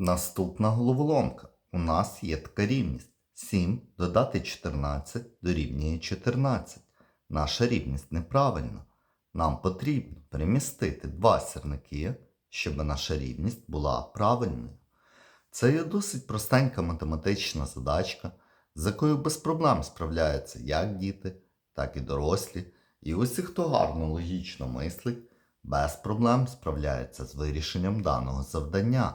Наступна головоломка. У нас є така рівність. 7 додати 14 дорівнює 14. Наша рівність неправильна. Нам потрібно перемістити два сірники, щоб наша рівність була правильною. Це є досить простенька математична задачка, з якою без проблем справляються як діти, так і дорослі. І усі, хто гарно логічно мислить, без проблем справляється з вирішенням даного завдання.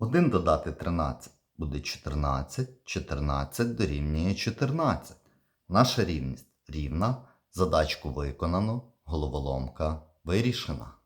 1 додати 13 буде 14, 14 дорівнює 14. Наша рівність рівна, задачку виконано, головоломка вирішена.